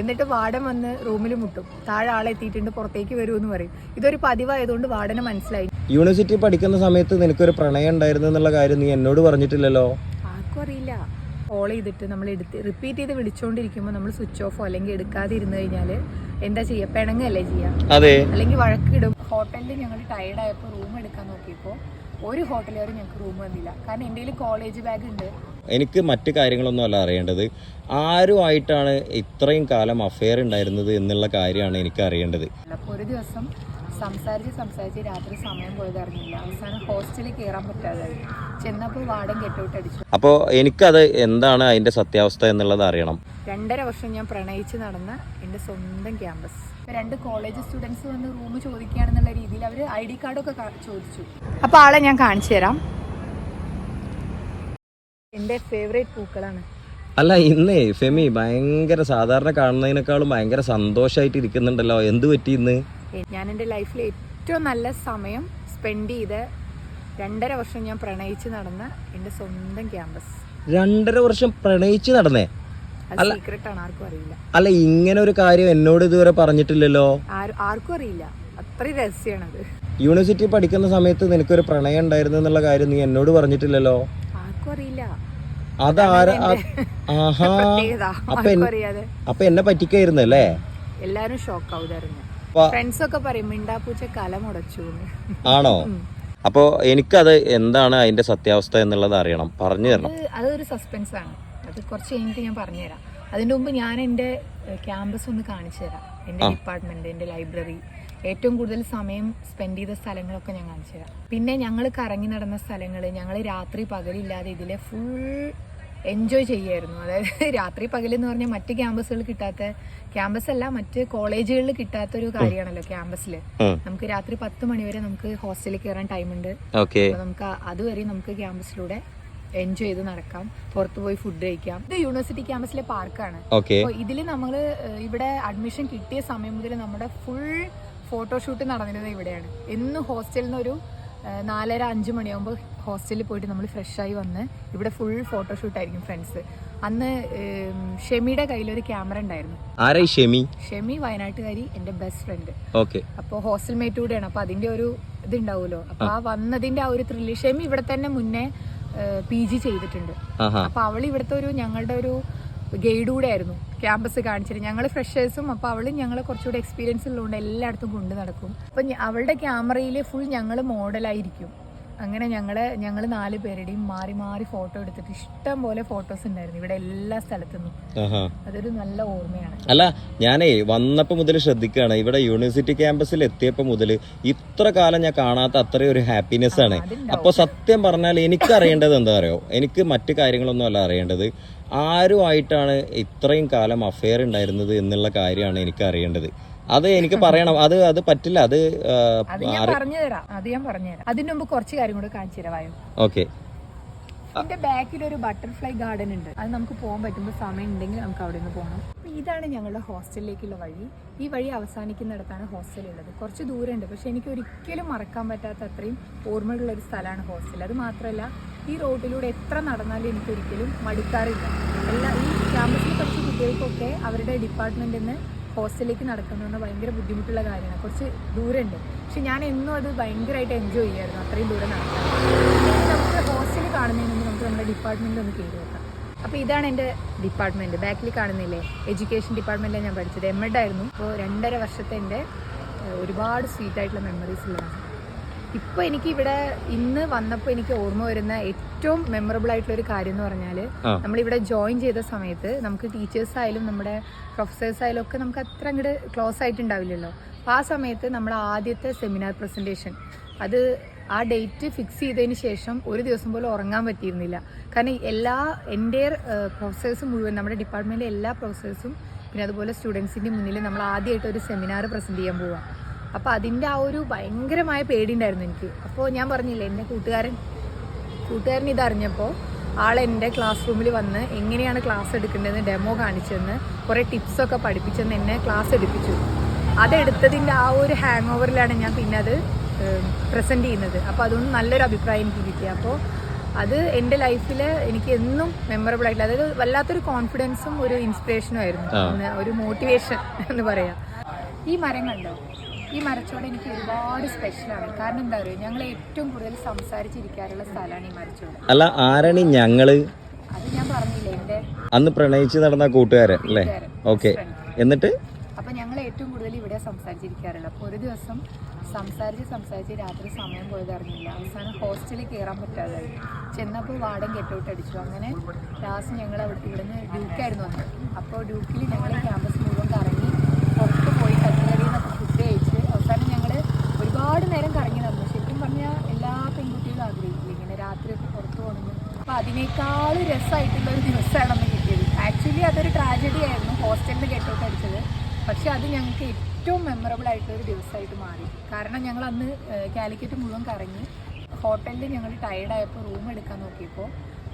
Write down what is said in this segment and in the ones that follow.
എന്നിട്ട് വാടൻ വന്ന് റൂമിൽ മുട്ടും. താഴെ ആളെ എത്തിയിട്ടുണ്ട് പുറത്തേക്ക് വരുമെന്ന് പറയും. ഇതൊരു പതിവായതുകൊണ്ട് വാടനെ മനസ്സിലായി. യൂണിവേഴ്സിറ്റി പഠിക്കുന്ന സമയത്ത് നിനക്കൊരു പ്രണയം ഉണ്ടായിരുന്നു എന്നുള്ള കാര്യം നീ എന്നോട് പറഞ്ഞിട്ടില്ലല്ലോ? ആർക്കും അറിയില്ല. കോൾ ചെയ്തിട്ട് നമ്മൾ എടുത്ത് റിപ്പീറ്റ് ചെയ്ത് വിളിച്ചുകൊണ്ടിരിക്കുമ്പോൾ നമ്മൾ സ്വിച്ച് ഓഫോ അല്ലെങ്കിൽ എടുക്കാതെ ഇരുന്ന് കഴിഞ്ഞാൽ എന്താ ചെയ്യുക പിണങ്ങല്ലേ ചെയ്യുക അതെ. അല്ലെങ്കിൽ വഴക്കിടും ഹോട്ടലിൽ ഞങ്ങൾ ടയർഡ് ആയപ്പോൾ റൂം എടുക്കാൻ നോക്കിയപ്പോൾ ഒരു ഹോട്ടലുകാരും ഞങ്ങൾക്ക് റൂം വന്നില്ല. കാരണം എന്റെ കയ്യിൽ കോളേജ് ബാഗ് ഉണ്ട്. എനിക്ക് മറ്റു കാര്യങ്ങളൊന്നും അല്ല അറിയേണ്ടത്. ആരുമായിട്ടാണ് ഇത്രയും കാലം അഫെയർ ഉണ്ടായിരുന്നത് എന്നുള്ള കാര്യമാണ് എനിക്ക് അറിയേണ്ടത്. ഒരു ദിവസം സംസാരിച്ച് സംസാരിച്ച് രാത്രി സമയം പോയത് അറിഞ്ഞില്ല. അവസാനം ഹോസ്റ്റലിൽ കയറാൻ പറ്റാതെ ചെന്നപ്പോൾ വാടം ഗെറ്റൗട്ട് അടിച്ചു. അപ്പോൾ എനിക്കത് എന്താണ് അതിന്റെ സത്യാവസ്ഥ എന്നുള്ളത് അറിയണം. രണ്ടര വർഷം ഞാൻ പ്രണയിച്ച് നടന്ന എന്റെ സ്വന്തം ക്യാമ്പസ് രണ്ട് കോളേജ് സ്റ്റുഡൻസ് വന്ന് റൂം ചോദിക്കുകയാണെന്നുള്ള രീതിയിൽ അവർ ഐ ഡി കാർഡൊക്കെ ചോദിച്ചു. അപ്പോൾ ആളെ ഞാൻ കാണിച്ചു തരാം. എന്റെ ഫേവറേറ്റ് പൂക്കളാണ്. അല്ല ഇന്നേ ഫെമി ഭയങ്കര സാധാരണ കാണുന്നതിനേക്കാളും ഭയങ്കര സന്തോഷമായിട്ട് ഇരിക്കുന്നുണ്ടല്ലോ. എന്ത് പറ്റി ഇന്ന്? ഞാൻ എന്റെ ലൈഫിൽ ഏറ്റവും നല്ല സമയം സ്പെൻഡ് ചെയ്ത് രണ്ടര വർഷം ഞാൻ പ്രണയിച്ച് നടന്ന എന്റെ സ്വന്തം ക്യാമ്പസ് രണ്ടര വർഷം പ്രണയിച്ച് നടന്നേ? അത് സീക്രട്ട് ആണ് ആർക്കും അറിയില്ല. അല്ല ഇങ്ങനെ ഒരു കാര്യം എന്നോട് ഇതുവരെ പറഞ്ഞിട്ടില്ലല്ലോ? ആർക്കും അറിയില്ല. അത്രയും രഹസ്യമാണത്. യൂണിവേഴ്സിറ്റി പഠിക്കുന്ന സമയത്ത് നിനക്കൊരു പ്രണയം ഉണ്ടായിരുന്നു എന്നുള്ള കാര്യം നീ എന്നോട് പറഞ്ഞിട്ടില്ലല്ലോ? ആർക്കും അറിയില്ല. അതാര ആഹാ. അപ്പൊ അപ്പൊ എന്നെ പറ്റിക്കായിരുന്നു അല്ലേ എല്ലാരും ഷോക്ക് ഫ്രണ്ട്സ് ഒക്കെ പറയും മിണ്ടാപ്പൂച്ച കല മുടച്ചു. ആണോ? അപ്പോ എനിക്കത് എന്താണ് അതിന്റെ സത്യാവസ്ഥ എന്നുള്ളത് അറിയണം. പറഞ്ഞു തരണം. അത് അതൊരു സസ്പെൻസ് ആണ് അത് കുറച്ച് കഴിഞ്ഞിട്ട് ഞാൻ പറഞ്ഞു തരാം അതിന്റെ മുമ്പ് ഞാൻ എന്റെ ക്യാമ്പസ് ഒന്ന് കാണിച്ചു തരാം എന്റെ ഡിപ്പാർട്ട്മെന്റ് എന്റെ ലൈബ്രറി. ഏറ്റവും കൂടുതൽ സമയം സ്പെൻഡ് ചെയ്ത സ്ഥലങ്ങളൊക്കെ ഞാൻ കാണിച്ചു തരാം. പിന്നെ ഞങ്ങൾ കറങ്ങി നടന്ന സ്ഥലങ്ങൾ ഞങ്ങൾ രാത്രി പകലില്ലാതെ ഇതിലെ ഫുൾ എൻജോയ് ചെയ്യായിരുന്നു. അതായത് രാത്രി പകലെന്ന് പറഞ്ഞാൽ മറ്റ് ക്യാമ്പസുകൾ കിട്ടാത്ത ക്യാമ്പസ് അല്ല മറ്റ് കോളേജുകളിൽ കിട്ടാത്ത ഒരു കാര്യമാണല്ലോ ക്യാമ്പസിൽ നമുക്ക് രാത്രി പത്ത് മണിവരെ നമുക്ക് ഹോസ്റ്റലിൽ കയറാൻ ടൈമുണ്ട് നമുക്ക് അതുവരെ നമുക്ക് ക്യാമ്പസിലൂടെ എൻജോയ് ചെയ്ത് നടക്കാം. പുറത്ത് പോയി ഫുഡ് കഴിക്കാം. ഇത് യൂണിവേഴ്സിറ്റി ക്യാമ്പസിലെ പാർക്കാണ് ഇതിൽ നമ്മൾ ഇവിടെ അഡ്മിഷൻ കിട്ടിയ സമയം മുതൽ നമ്മുടെ ഫുൾ ഫോട്ടോഷൂട്ട് നടന്നിരുന്നത് ഇവിടെയാണ്. എന്നും ഹോസ്റ്റലിൽ നിന്നൊരു നാലര അഞ്ച് മണിയാകുമ്പോൾ ഹോസ്റ്റലിൽ പോയിട്ട് നമ്മൾ ഫ്രഷായി വന്ന് ഇവിടെ ഫുൾ ഫോട്ടോഷൂട്ട് ആയിരിക്കും ഫ്രണ്ട്സ് അന്ന് ഷെമിയുടെ കയ്യിലൊരു ക്യാമറ ഉണ്ടായിരുന്നു. ഷെമി? ഷെമി വയനാട്ടുകാരി എന്റെ ബെസ്റ്റ് ഫ്രണ്ട് ഓക്കെ അപ്പോൾ ഹോസ്റ്റൽ മേറ്റ് കൂടെയാണ്. അപ്പോൾ അതിന്റെ ഒരു ഇതുണ്ടാവുമല്ലോ. അപ്പൊ ആ. വന്നതിന്റെ ആ ഒരു ത്രില്ല് ഷെമി ഇവിടെ തന്നെ മുന്നേ പി ജി ചെയ്തിട്ടുണ്ട്. അപ്പൊ അവൾ ഇവിടുത്തെ ഒരു ഞങ്ങളുടെ ഒരു ഗൈഡ് കൂടെ ആയിരുന്നു. ക്യാമ്പസ് കാണിച്ചിട്ട് ഞങ്ങൾ ഫ്രഷേഴ്സും അപ്പോൾ അവളും ഞങ്ങൾ കുറച്ചുകൂടി എക്സ്പീരിയൻസ് ഉള്ളതുകൊണ്ട് എല്ലായിടത്തും കൊണ്ടു നടക്കും. അപ്പം അവളുടെ ക്യാമറയിൽ ഫുൾ ഞങ്ങൾ മോഡലായിരിക്കും അങ്ങനെ ഞങ്ങളെ ഞങ്ങൾ നാല് പേരുടെയും മാറി മാറി ഫോട്ടോ എടുത്തിട്ട് ഇഷ്ടം പോലെ ഫോട്ടോസ് ഉണ്ടായിരുന്നു ഇവിടെ എല്ലാ സ്ഥലത്തുനിന്നും. അതൊരു നല്ല ഓർമ്മയാണ്. അല്ല ഞാനേ വന്നപ്പോ മുതൽ ശ്രദ്ധിക്കുകയാണ് ഇവിടെ യൂണിവേഴ്സിറ്റി ക്യാമ്പസിൽ എത്തിയപ്പോ മുതൽ ഇത്ര കാലം ഞാൻ കാണാത്ത അത്രയും ഒരു ഹാപ്പിനെസ് ആണ്. അപ്പൊ അപ്പോൾ സത്യം പറഞ്ഞാൽ എനിക്ക് അറിയേണ്ടത് എന്താ അറിയോ? എനിക്ക് മറ്റു കാര്യങ്ങളൊന്നും അല്ല അറിയേണ്ടത്. ആരുമായിട്ടാണ് ഇത്രയും കാലം അഫെയർ ഉണ്ടായിരുന്നത് എന്നുള്ള കാര്യമാണ് എനിക്ക് അറിയേണ്ടത്. അത് എനിക്ക് പറയണം. അത് അത് പറ്റില്ല. അത് അത് ഞാൻ പറഞ്ഞു തരാം അത് ഞാൻ പറഞ്ഞു തരാം അതിന് മുമ്പ് കുറച്ച് കാര്യം കൂടെ കാണിച്ചു തരാം ഓക്കെ. എന്റെ ബാക്കിൽ ഒരു ബട്ടർഫ്ലൈ ഗാർഡൻ ഉണ്ട്. അത് നമുക്ക് പോകാൻ പറ്റുമ്പോൾ സമയം ഉണ്ടെങ്കിൽ നമുക്ക് അവിടെ നിന്ന് പോകണം ഇതാണ് ഞങ്ങളുടെ ഹോസ്റ്റലിലേക്കുള്ള വഴി. ഈ വഴി അവസാനിക്കുന്നിടത്താണ് ഹോസ്റ്റൽ ഉള്ളത് കുറച്ച് ദൂരമുണ്ട്. പക്ഷെ എനിക്ക് ഒരിക്കലും മറക്കാൻ പറ്റാത്ത അത്രയും ഓർമ്മയുള്ള ഒരു സ്ഥലമാണ് ഹോസ്റ്റൽ. അത് മാത്രമല്ല ഈ റോഡിലൂടെ എത്ര നടന്നാലും എനിക്കൊരിക്കലും മടുക്കാറില്ല. എല്ലാ ഈ ക്യാമ്പസിൽ പഠിച്ച കുട്ടികൾക്കൊക്കെ അവരുടെ ഡിപ്പാർട്ട്മെന്റിൽ നിന്ന് ഹോസ്റ്റലിലേക്ക് നടക്കുന്നത് ഭയങ്കര ബുദ്ധിമുട്ടുള്ള കാര്യമാണ്. കുറച്ച് ദൂരമുണ്ട്. പക്ഷെ ഞാൻ എന്നും അത് ഭയങ്കരമായിട്ട് എൻജോയ് ചെയ്യായിരുന്നു. അത്രയും ദൂരം നടക്കാൻ. നമുക്ക് ഹോസ്റ്റലിൽ കാണുന്നതിന് മുമ്പ് നമുക്ക് നമ്മുടെ ഡിപ്പാർട്ട്മെന്റ് ഒന്ന് കയറി വെക്കാം. അപ്പോൾ ഇതാണ് എന്റെ ഡിപ്പാർട്ട്മെന്റ് ബാക്കിൽ കാണുന്നില്ലേ? എഡ്യൂക്കേഷൻ ഡിപ്പാർട്ട്മെന്റിലാണ് ഞാൻ പഠിച്ചത്. എം എഡ് ആയിരുന്നു. അപ്പോൾ രണ്ടര വർഷത്തെ എന്റെ ഒരുപാട് സ്വീറ്റ് ആയിട്ടുള്ള മെമ്മറീസ് ഉള്ളതാണ്. ഇപ്പോൾ എനിക്ക് ഇവിടെ ഇന്ന് വന്നപ്പോൾ എനിക്ക് ഓർമ്മ വരുന്ന ഏറ്റവും മെമ്മറബിൾ ആയിട്ടുള്ള ഒരു കാര്യം എന്ന് പറഞ്ഞാൽ നമ്മൾ ഇവിടെ ജോയിൻ ചെയ്ത സമയത്ത് നമുക്ക് ടീച്ചേഴ്സ് ആയാലും നമ്മുടെ പ്രൊഫസേഴ്സ് ആയാലും ഒക്കെ നമുക്ക് അത്ര അങ്ങോട്ട് ക്ലോസ് ആയിട്ടുണ്ടാവില്ലല്ലോ. അപ്പോൾ ആ സമയത്ത് നമ്മൾ ആദ്യത്തെ സെമിനാർ പ്രസന്റേഷൻ അത് ആ ഡേറ്റ് ഫിക്സ് ചെയ്തതിന് ശേഷം ഒരു ദിവസം പോലും ഉറങ്ങാൻ പറ്റിയിരുന്നില്ല. കാരണം എല്ലാ എന്റെ പ്രൊഫസേഴ്സും മുഴുവൻ നമ്മുടെ ഡിപ്പാർട്ട്മെന്റിലെ എല്ലാ പ്രൊഫസേഴ്സും പിന്നെ അതുപോലെ സ്റ്റുഡൻസിന്റെ മുന്നിൽ നമ്മൾ ആദ്യമായിട്ട് ഒരു സെമിനാർ പ്രസന്റ് ചെയ്യാൻ പോവാം. അപ്പോൾ അതിന്റെ ആ ഒരു ഭയങ്കരമായ പേടിയുണ്ടായിരുന്നു എനിക്ക്. അപ്പോൾ ഞാൻ പറഞ്ഞില്ലേ എന്റെ കൂട്ടുകാരൻ കൂട്ടുകാരൻ ഇതറിഞ്ഞപ്പോൾ ആൾ എന്റെ ക്ലാസ് റൂമിൽ വന്ന് എങ്ങനെയാണ് ക്ലാസ് എടുക്കേണ്ടതെന്ന് ഡെമോ കാണിച്ചെന്ന് കുറേ ടിപ്സൊക്കെ പഠിപ്പിച്ചെന്ന് എന്നെ ക്ലാസ് എടുപ്പിച്ചു. അതെടുത്തതിന്റെ ആ ഒരു ഹാങ് ഓവറിലാണ് ഞാൻ പിന്നെ അത് പ്രസന്റ് ചെയ്യുന്നത്. അപ്പോൾ അതുകൊണ്ട് നല്ലൊരു അഭിപ്രായം എനിക്ക് കിട്ടി. അപ്പോൾ അത് എന്റെ ലൈഫിൽ എനിക്ക് എന്നും മെമ്മറബിൾ ആയിട്ടില്ല. അതായത് വല്ലാത്തൊരു കോൺഫിഡൻസും ഒരു ഇൻസ്പിറേഷനും ആയിരുന്നു. ഒരു മോട്ടിവേഷൻ എന്ന് പറയാം. ഈ മരം കണ്ടോ ഈ മരച്ചോട് എനിക്ക് ഒരുപാട് സ്പെഷ്യലാണ് കാരണം എന്താ പറയുക ഞങ്ങൾ ഏറ്റവും കൂടുതൽ സംസാരിച്ചിരിക്കാറുള്ള സ്ഥലമാണ് ഈ മരച്ചോട് അല്ല ആരാണ് ഞങ്ങൾ? അത് ഞാൻ പറഞ്ഞില്ലേ എന്റെ അന്ന് പ്രണയിച്ച് നടന്ന കൂട്ടുകാരൻ അല്ലേ? ഓക്കെ എന്നിട്ട്? അപ്പൊ ഞങ്ങൾ ഏറ്റവും കൂടുതൽ ഇവിടെ സംസാരിച്ചിരിക്കാറുള്ളത്. അപ്പൊ ഒരു ദിവസം സംസാരിച്ച് സംസാരിച്ച് രാത്രി സമയം പോയത് അറിഞ്ഞില്ല. അവസാനം ഹോസ്റ്റലിൽ കയറാൻ പറ്റാതെ ചെന്നപ്പോൾ വാടൻ ഗെറ്റൗട്ട് അടിച്ചു. അങ്ങനെ ലാസ്റ്റ് ഞങ്ങൾ അവിടെ ഇവിടുന്ന് ഡ്യൂക്കായിരുന്നു വന്നത് അപ്പോൾ ഡ്യൂക്കിൽ ഞങ്ങൾ ക്യാമ്പസ് മുഴുവൻ കറങ്ങി പുറത്ത് പോയി കട്ടുകറിയിൽ നിന്നൊക്കെ ഫുഡ് കഴിച്ച് അവസാനം ഞങ്ങൾ ഒരുപാട് നേരം കറങ്ങി നടന്നു ശരിക്കും പറഞ്ഞാൽ എല്ലാ പെൺകുട്ടികളും ആഗ്രഹിക്കില്ല ഇങ്ങനെ രാത്രിയൊക്കെ പുറത്ത് പോകണമെന്ന് അപ്പോൾ അതിനേക്കാൾ രസമായിട്ടുള്ള ഒരു ദിവസമാണ് അന്ന് കിട്ടിയത്. ആക്ച്വലി അതൊരു ട്രാജഡി ആയിരുന്നു. ഹോസ്റ്റലിൽ ഗെറ്റൗട്ട് അടിച്ചത്. പക്ഷെ അത് ഞങ്ങൾക്ക് ഏറ്റവും മെമ്മറബിൾ ആയിട്ടുള്ള ഒരു ദിവസമായിട്ട് മാറി. കാരണം ഞങ്ങൾ അന്ന് കാലിക്കറ്റ് മുഴുവൻ കറങ്ങി. ഹോട്ടലിൽ ഞങ്ങൾ ടയർഡായപ്പോൾ റൂം എടുക്കാൻ നോക്കിയപ്പോൾ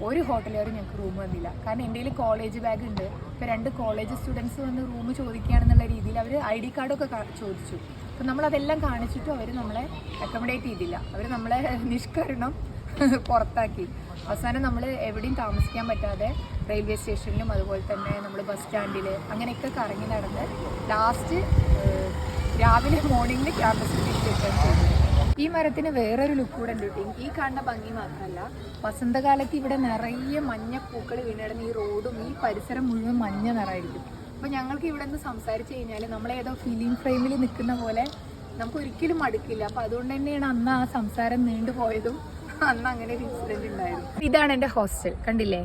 ഒരു ഹോട്ടലുകാരും ഞങ്ങൾക്ക് റൂം വന്നില്ല. കാരണം എന്റെ കയ്യിൽ കോളേജ് ബാഗ് ഉണ്ട്. ഇപ്പോൾ രണ്ട് കോളേജ് സ്റ്റുഡൻസ് വന്ന് റൂം ചോദിക്കുകയാണെന്നുള്ള രീതിയിൽ അവർ ഐ ഡി കാർഡൊക്കെ ചോദിച്ചു. അപ്പം നമ്മളതെല്ലാം കാണിച്ചിട്ടും അവർ നമ്മളെ അക്കോമഡേറ്റ് ചെയ്തില്ല. അവർ നമ്മളെ നിഷ്കരണം പുറത്താക്കി. അവസാനം നമ്മൾ എവിടെയും താമസിക്കാൻ പറ്റാതെ റെയിൽവേ സ്റ്റേഷനിലും അതുപോലെ തന്നെ നമ്മൾ ബസ് സ്റ്റാൻഡിൽ അങ്ങനെയൊക്കെ കറങ്ങി നടന്ന് ലാസ്റ്റ് രാവിലെ മോർണിംഗിൽ ക്യാമ്പസിൽ തിരിച്ചെത്താൻ ചെയ്തു. ഈ മരത്തിന് വേറൊരു ലുക്ക് കൂടെ ഉണ്ട് കേട്ടോ. ഈ കാണുന്ന ഭംഗി മാത്രമല്ല വസന്തകാലത്ത് ഇവിടെ നിറയെ മഞ്ഞ പൂക്കൾ വീണിടുന്ന ഈ റോഡും ഈ പരിസരം മുഴുവൻ മഞ്ഞ നിറമായിരിക്കും. അപ്പോൾ ഞങ്ങൾക്ക് ഇവിടെ നിന്ന് സംസാരിച്ച് കഴിഞ്ഞാൽ നമ്മളേതോ ഫിലിം ഫ്രെയിമിൽ നിൽക്കുന്ന പോലെ നമുക്ക് ഒരിക്കലും മടുക്കില്ല. അപ്പോൾ അതുകൊണ്ട് തന്നെയാണ് അന്ന് ആ സംസാരം നീണ്ടുപോയതും അന്ന് അങ്ങനെ ഒരു ഇൻസിഡന്റ് ഉണ്ടായിരുന്നു. ഇതാണ് എന്റെ ഹോസ്റ്റൽ കണ്ടില്ലേ?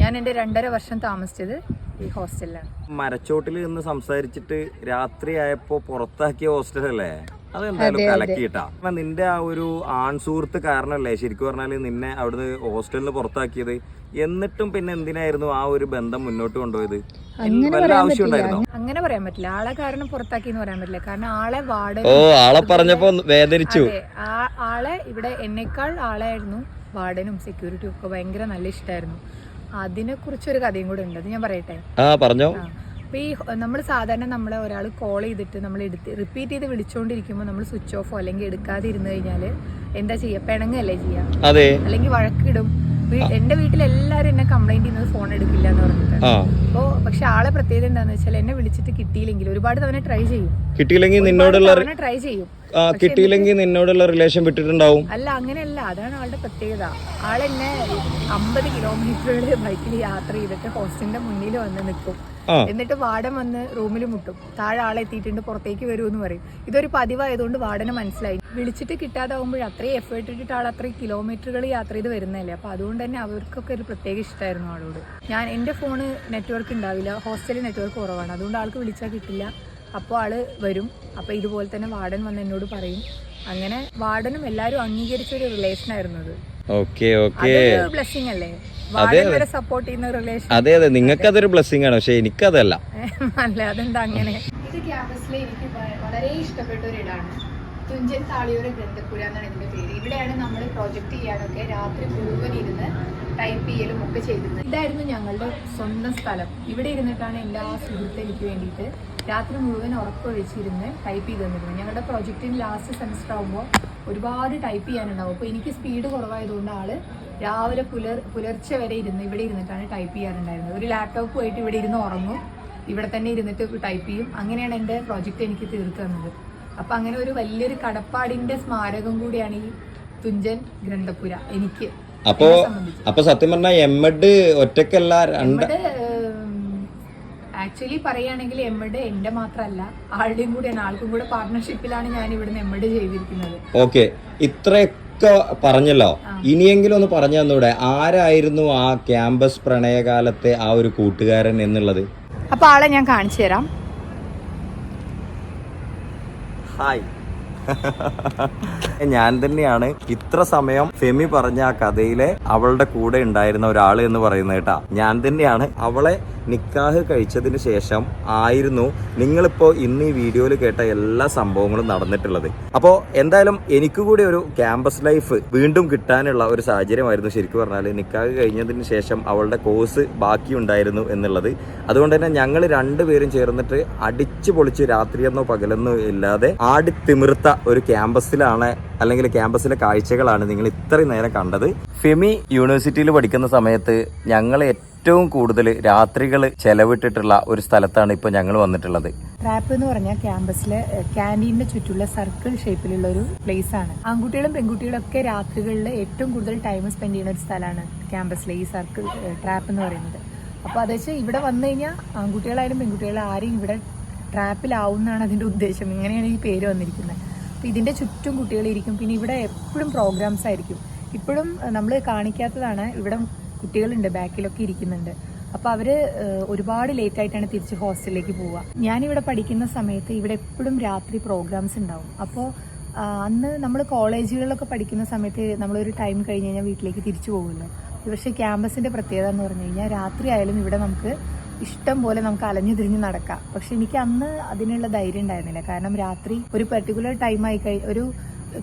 ഞാൻ എന്റെ രണ്ടര വർഷം താമസിച്ചത് ഈ ഹോസ്റ്റലിലാണ് മരച്ചോട്ടിൽ നിന്ന് സംസാരിച്ചിട്ട് രാത്രി ആയപ്പോ പുറത്താക്കിയ ഹോസ്റ്റലല്ലേ അതെന്തായാലും കലക്കിയിട്ടാ. അപ്പൊ നിന്റെ ആ ഒരു ആൺ സുഹൃത്ത് കാരണല്ലേ ശരിക്കും പറഞ്ഞാൽ നിന്നെ അവിടുന്ന് ഹോസ്റ്റലിൽ പുറത്താക്കിയത്? എന്നിട്ടും പിന്നെ എന്തിനായിരുന്നു ആ ഒരു ബന്ധം മുന്നോട്ട് കൊണ്ടുപോയത്? വല്ല ആവശ്യം ഉണ്ടായിരുന്നോ? അങ്ങനെ പറയാൻ പറ്റില്ല. ആളെ കാരണം പുറത്താക്കി എന്ന് പറയാൻ പറ്റില്ല. കാരണം ആളെ ഓ ആളെ പറഞ്ഞപ്പോ വേദനിച്ചു. ആ- ആളെ ഇവിടെ എന്നെക്കാൾ ആളായിരുന്നു വാർഡനും സെക്യൂരിറ്റിയും ഒക്കെ ഭയങ്കര നല്ല ഇഷ്ടമായിരുന്നു അതിനെ കുറിച്ചൊരു കഥയും കൂടെ ഉണ്ട്. അത് ഞാൻ പറയട്ടെ? ആ പറഞ്ഞോ. ആ. അപ്പൊ ഈ നമ്മൾ സാധാരണ നമ്മൾ ഒരാൾ കോൾ ചെയ്തിട്ട് നമ്മൾ എടുത്ത് റിപ്പീറ്റ് ചെയ്ത് വിളിച്ചുകൊണ്ടിരിക്കുമ്പോൾ നമ്മൾ സ്വിച്ച് ഓഫോ അല്ലെങ്കിൽ എടുക്കാതെ ഇരുന്ന് കഴിഞ്ഞാൽ എന്താ ചെയ്യുക പിണങ്ങല്ലേ ചെയ്യുക അതെ. അല്ലെങ്കിൽ വഴക്കിടും. എന്റെ വീട്ടിൽ എല്ലാരും എന്നെ കംപ്ലൈന്റ് ചെയ്യുന്നത് ഫോൺ എടുക്കില്ല എന്ന് പറഞ്ഞിട്ട്. ആ. അപ്പോൾ പക്ഷെ ആളെ പ്രത്യേകത എന്താണെന്ന് വെച്ചാൽ എന്നെ വിളിച്ചിട്ട് കിട്ടിയില്ലെങ്കിൽ ഒരുപാട് തവണ ട്രൈ ചെയ്യും. കിട്ടിയില്ലെങ്കിൽ നിന്നോടുള്ള ട്രൈ ചെയ്യും. കിട്ടിയില്ലെങ്കിൽ നിന്നോടുള്ള റിലേഷൻ വിട്ടിട്ടുണ്ടാവും. അല്ല അങ്ങനെയല്ല. അതാണ് ആളുടെ പ്രത്യേകത. ആളെന്നെ അമ്പത് കിലോമീറ്ററുകൾ ബൈക്കിൽ യാത്ര ചെയ്തിട്ട് ഹോസ്റ്റലിന്റെ മുന്നിൽ വന്ന് നിൽക്കും എന്നിട്ട് വാടൻ വന്ന് റൂമിൽ മുട്ടും. താഴെ ആളെ എത്തിയിട്ടുണ്ട് പുറത്തേക്ക് എന്ന് പറയും. ഇതൊരു പതിവായതുകൊണ്ട് വാടനെ മനസ്സിലായി. വിളിച്ചിട്ട് കിട്ടാതാവുമ്പോൾ അത്രയും എഫേർട്ട് ഇട്ടിട്ട് ആൾ അത്രയും കിലോമീറ്ററുകൾ യാത്ര ചെയ്ത് വരുന്നതല്ലേ? അപ്പോൾ അതുകൊണ്ട് തന്നെ അവർക്കൊക്കെ ഒരു പ്രത്യേക ഇഷ്ടമായിരുന്നു ആളോട്. ഞാൻ എന്റെ ഫോണ് നെറ്റ്വർക്ക് ഉണ്ടാവില്ല ഹോസ്റ്റലിൽ നെറ്റ്വർക്ക് കുറവാണ്. അതുകൊണ്ട് ആൾക്ക് വിളിച്ചാൽ കിട്ടില്ല. അപ്പോൾ ആൾ വരും. അപ്പോൾ ഇതുപോലെ തന്നെ വാർഡൻ വന്ന് എന്നോട് പറയും. അങ്ങനെ വാർഡനും എല്ലാവരും അംഗീകരിച്ച ഒരു റിലേഷൻ ആയിരുന്നു അത്. Okay okay. അതൊരു ബ്ലെസ്സിങ് അല്ലേ? വാർഡൻ സപ്പോർട്ട് ചെയ്യുന്ന റിലേഷൻ അതെ അതെ. നിങ്ങൾക്ക് അതൊരു ബ്ലെസ്സിങ് ആണ്. പക്ഷെ എനിക്കതല്ല. അല്ല അതെന്താ അങ്ങനെ? ഇത് ക്യാമ്പസിലെ എനിക്ക് വളരെ ഇഷ്ടപ്പെട്ട ഒരു ഇടാണ് തുഞ്ചൻ താളിയൂർ ഗ്രന്ഥപുര എന്നാണ് ഇതിന്റെ പേര്. ഇവിടെയാണ് നമ്മൾ പ്രൊജക്ട് ചെയ്യാനൊക്കെ രാത്രി മുഴുവൻ ഇരുന്ന് ടൈപ്പ് ചെയ്യലും ഒക്കെ ചെയ്തിരുന്നത്. ഇതായിരുന്നു ഞങ്ങളുടെ സ്വന്തം സ്ഥലം. ഇവിടെ ഇരുന്നിട്ടാണ് എല്ലാ സുഹൃത്ത് എനിക്ക് വേണ്ടിയിട്ട് രാത്രി മുഴുവൻ ഉറക്കൊഴിച്ചിരുന്ന് ടൈപ്പ് ചെയ്ത് തന്നിരുന്നത്. ഞങ്ങളുടെ പ്രോജക്റ്റിന് ലാസ്റ്റ് സെമിസ്റ്റർ ആകുമ്പോൾ ഒരുപാട് ടൈപ്പ് ചെയ്യാനുണ്ടാവും. അപ്പോൾ എനിക്ക് സ്പീഡ് കുറവായതുകൊണ്ട് ആൾ രാവിലെ പുലർ പുലർച്ചെ വരെ ഇരുന്ന് ഇവിടെ ഇരുന്നിട്ടാണ് ടൈപ്പ് ചെയ്യാറുണ്ടായിരുന്നത്. ഒരു ലാപ്ടോപ്പ് പോയിട്ട് ഇവിടെ ഇരുന്ന് ഉറങ്ങും. ഇവിടെ തന്നെ ഇരുന്നിട്ട് ടൈപ്പ് ചെയ്യും. അങ്ങനെയാണ് എന്റെ പ്രോജക്റ്റ് എനിക്ക് തീർത്തു തന്നത്. അപ്പം അങ്ങനെ ഒരു വലിയൊരു കടപ്പാടിന്റെ സ്മാരകം കൂടിയാണ് ഈ തുഞ്ചൻ ഗ്രന്ഥപുര. എനിക്ക് അപ്പോ അപ്പൊ സത്യം പറഞ്ഞാൽ എമ്മഡ് ഒറ്റക്കല്ല രണ്ട് ആക്ച്വലി പറയുകയാണെങ്കിൽ എമ്മഡ് എന്റെ മാത്രമല്ല ആളുടെയും കൂടെയാണ്. ആൾക്കും കൂടെ പാർട്ണർഷിപ്പിലാണ് ഞാൻ ഇവിടുന്ന് എമ്മഡ് ചെയ്തിരിക്കുന്നത്. ഓക്കെ. ഇത്രയൊക്കെ പറഞ്ഞല്ലോ. ഇനിയെങ്കിലും ഒന്ന് പറഞ്ഞു തന്നൂടെ ആരായിരുന്നു ആ ക്യാമ്പസ് പ്രണയകാലത്തെ ആ ഒരു കൂട്ടുകാരൻ എന്നുള്ളത്? അപ്പൊ ആളെ ഞാൻ കാണിച്ചു തരാം. ഹായ്. ഞാൻ തന്നെയാണ് ഇത്ര സമയം ഫെമി പറഞ്ഞ ആ കഥയിലെ അവളുടെ കൂടെ ഉണ്ടായിരുന്ന ഒരാൾ എന്ന് പറയുന്നത് കേട്ടാ. ഞാൻ തന്നെയാണ് അവളെ നിക്കാഹ് കഴിച്ചതിന് ശേഷം ആയിരുന്നു നിങ്ങളിപ്പോൾ ഇന്ന് ഈ വീഡിയോയിൽ കേട്ട എല്ലാ സംഭവങ്ങളും നടന്നിട്ടുള്ളത്. അപ്പോൾ എന്തായാലും എനിക്ക് കൂടി ഒരു ക്യാമ്പസ് ലൈഫ് വീണ്ടും കിട്ടാനുള്ള ഒരു സാഹചര്യമായിരുന്നു ശരിക്കും പറഞ്ഞാൽ നിക്കാഹ് കഴിഞ്ഞതിന് ശേഷം അവളുടെ കോഴ്സ് ബാക്കിയുണ്ടായിരുന്നു എന്നുള്ളത്. അതുകൊണ്ട് തന്നെ ഞങ്ങൾ രണ്ടുപേരും ചേർന്നിട്ട് അടിച്ചു പൊളിച്ച് രാത്രിയെന്നോ പകലെന്നോ ഇല്ലാതെ ആടിത്തിമിർത്ത ഒരു ക്യാമ്പസിലാണ് അല്ലെങ്കിൽ ക്യാമ്പസിലെ കാഴ്ചകളാണ് നിങ്ങൾ ഇത്രയും നേരം കണ്ടത്. ഫെമി യൂണിവേഴ്സിറ്റിയിൽ പഠിക്കുന്ന സമയത്ത് ഞങ്ങൾ കൂടുതൽ രാത്രികൾ ചെലവിട്ടിട്ടുള്ള ഒരു സ്ഥലത്താണ് ഇപ്പോൾ ഞങ്ങൾ വന്നിട്ടുള്ളത്. ട്രാപ്പ് എന്ന് പറഞ്ഞാൽ ക്യാമ്പസിലെ ക്യാന്റീനിന്റെ ചുറ്റുള്ള സർക്കിൾ ഷേപ്പിലുള്ള ഒരു പ്ലേസ് ആണ് ആൺകുട്ടികളും പെൺകുട്ടികളും ഒക്കെ രാത്രികളിൽ ഏറ്റവും കൂടുതൽ ടൈം സ്പെൻഡ് ചെയ്യുന്ന ഒരു സ്ഥലമാണ് ക്യാമ്പസിലെ ഈ സർക്കിൾ ട്രാപ്പ് എന്ന് പറയുന്നത്. അപ്പോൾ അത് വെച്ച് ഇവിടെ വന്നു കഴിഞ്ഞാൽ ആൺകുട്ടികളായാലും പെൺകുട്ടികളും ആരെയും ഇവിടെ ട്രാപ്പിലാവുന്നതാണ് അതിന്റെ ഉദ്ദേശം. ഇങ്ങനെയാണ് ഈ പേര് വന്നിരിക്കുന്നത്. അപ്പോൾ ഇതിന്റെ ചുറ്റും കുട്ടികളിരിക്കും പിന്നെ ഇവിടെ എപ്പോഴും പ്രോഗ്രാംസ് ആയിരിക്കും. ഇപ്പോഴും നമ്മൾ കാണിക്കാത്തതാണ് ഇവിടെ കുട്ടികളുണ്ട് ബാക്കിലൊക്കെ ഇരിക്കുന്നുണ്ട്. അപ്പോൾ അവർ ഒരുപാട് ലേറ്റ് ആയിട്ടാണ് തിരിച്ച് ഹോസ്റ്റലിലേക്ക് പോവുക. ഞാനിവിടെ പഠിക്കുന്ന സമയത്ത് ഇവിടെ എപ്പോഴും രാത്രി പ്രോഗ്രാംസ് ഉണ്ടാവും. അപ്പോൾ അന്ന് നമ്മൾ കോളേജുകളിലൊക്കെ പഠിക്കുന്ന സമയത്ത് നമ്മളൊരു ടൈം കഴിഞ്ഞ് കഴിഞ്ഞാൽ വീട്ടിലേക്ക് തിരിച്ചു പോകുമല്ലോ. പക്ഷേ ക്യാമ്പസിന്റെ പ്രത്യേകത എന്ന് പറഞ്ഞു കഴിഞ്ഞാൽ രാത്രി ആയാലും ഇവിടെ നമുക്ക് ഇഷ്ടം പോലെ നമുക്ക് അലഞ്ഞു തിരിഞ്ഞ് നടക്കാം. പക്ഷെ എനിക്ക് അന്ന് അതിനുള്ള ധൈര്യം ഉണ്ടായിരുന്നില്ല. കാരണം രാത്രി ഒരു പെർട്ടിക്കുലർ ടൈം ആയി കഴി ഒരു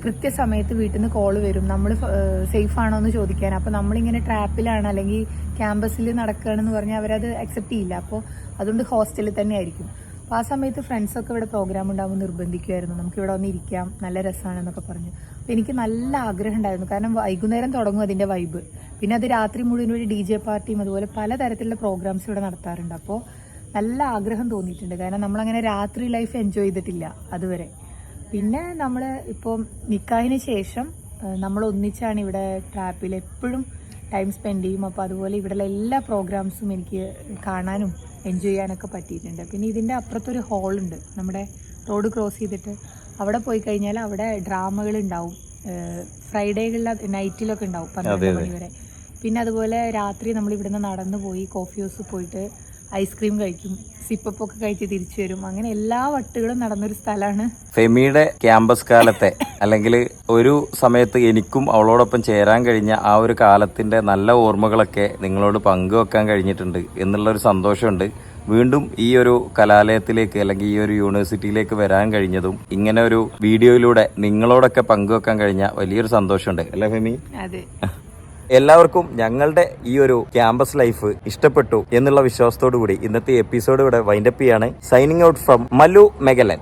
കൃത്യസമയത്ത് വീട്ടിൽ നിന്ന് കോൾ വരും. നമ്മൾ സേഫ് ആണോ എന്ന് ചോദിക്കാൻ. അപ്പോൾ നമ്മളിങ്ങനെ ട്രാപ്പിലാണ് അല്ലെങ്കിൽ ക്യാമ്പസിൽ നടക്കുകയാണെന്ന് പറഞ്ഞാൽ അവരത് അക്സെപ്റ്റ് ചെയ്യില്ല. അപ്പോൾ അതുകൊണ്ട് ഹോസ്റ്റലിൽ തന്നെ ആയിരിക്കും. അപ്പോൾ ആ സമയത്ത് ഫ്രണ്ട്സൊക്കെ ഇവിടെ പ്രോഗ്രാം ഉണ്ടാകുമ്പോൾ നിർബന്ധിക്കുമായിരുന്നു നമുക്ക് ഇവിടെ വന്നിരിക്കാം നല്ല രസമാണെന്നൊക്കെ പറഞ്ഞു. അപ്പോൾ എനിക്ക് നല്ല ആഗ്രഹം ഉണ്ടായിരുന്നു. കാരണം വൈകുന്നേരം തുടങ്ങും അതിന്റെ വൈബ് പിന്നെ അത് രാത്രി മുഴുവൻ ഒരു ഡി ജെ പാർട്ടിയും അതുപോലെ പലതരത്തിലുള്ള പ്രോഗ്രാംസ് ഇവിടെ നടത്താറുണ്ട്. അപ്പോൾ നല്ല ആഗ്രഹം തോന്നിയിട്ടുണ്ട്. കാരണം നമ്മളങ്ങനെ രാത്രി ലൈഫ് എൻജോയ് ചെയ്തിട്ടില്ല അതുവരെ. പിന്നെ നമ്മൾ ഇപ്പോൾ നിക്കാഹിന് ശേഷം നമ്മൾ ഒന്നിച്ചാണ് ഇവിടെ ട്രാപ്പിൽ എപ്പോഴും ടൈം സ്പെൻഡ് ചെയ്യും. അപ്പോൾ അതുപോലെ ഇവിടെയുള്ള എല്ലാ പ്രോഗ്രാംസും എനിക്ക് കാണാനും എൻജോയ് ചെയ്യാനൊക്കെ പറ്റിയിട്ടുണ്ട്. പിന്നെ ഇതിന്റെ അപ്പുറത്തൊരു ഹോളുണ്ട്. നമ്മുടെ റോഡ് ക്രോസ് ചെയ്തിട്ട് അവിടെ പോയി കഴിഞ്ഞാൽ അവിടെ ഡ്രാമകൾ ഉണ്ടാവും. ഫ്രൈഡേകളിൽ നൈറ്റിലൊക്കെ ഉണ്ടാവും പന്ത്രണ്ട് മണി വരെ. പിന്നെ അതുപോലെ രാത്രി നമ്മൾ ഇവിടുന്ന് നടന്നു പോയി കോഫി ഹൗസ് പോയിട്ട് ഐസ്ക്രീം കഴിക്കും സിപ്പപ്പൊക്കെ കഴിച്ച് തിരിച്ചു വരും. അങ്ങനെ എല്ലാ വട്ടുകളും നടന്നൊരു സ്ഥലമാണ്. ഫെമിയുടെ ക്യാമ്പസ് കാലത്തെ അല്ലെങ്കിൽ ഒരു സമയത്ത് എനിക്കും അവളോടൊപ്പം ചേരാൻ കഴിഞ്ഞ ആ ഒരു കാലത്തിന്റെ നല്ല ഓർമ്മകളൊക്കെ നിങ്ങളോട് പങ്കുവെക്കാൻ കഴിഞ്ഞിട്ടുണ്ട് എന്നുള്ള ഒരു സന്തോഷമുണ്ട്. വീണ്ടും ഈ ഒരു കലാലയത്തിലേക്ക് അല്ലെങ്കിൽ ഈ ഒരു യൂണിവേഴ്സിറ്റിയിലേക്ക് വരാൻ കഴിഞ്ഞതും ഇങ്ങനെ ഒരു വീഡിയോയിലൂടെ നിങ്ങളോടൊക്കെ പങ്കുവെക്കാൻ കഴിഞ്ഞ വലിയൊരു സന്തോഷമുണ്ട്. അല്ലേ ഫെമി? അതെ. എല്ലാവർക്കും ഞങ്ങളുടെ ഈ ഒരു ക്യാമ്പസ് ലൈഫ് ഇഷ്ടപ്പെട്ടു എന്നുള്ള വിശ്വാസത്തോടു കൂടി ഇന്നത്തെ എപ്പിസോഡ് ഇവിടെ വൈൻഡപ്പ് ചെയ്യാണ്. Signing out from Mallu Magellan.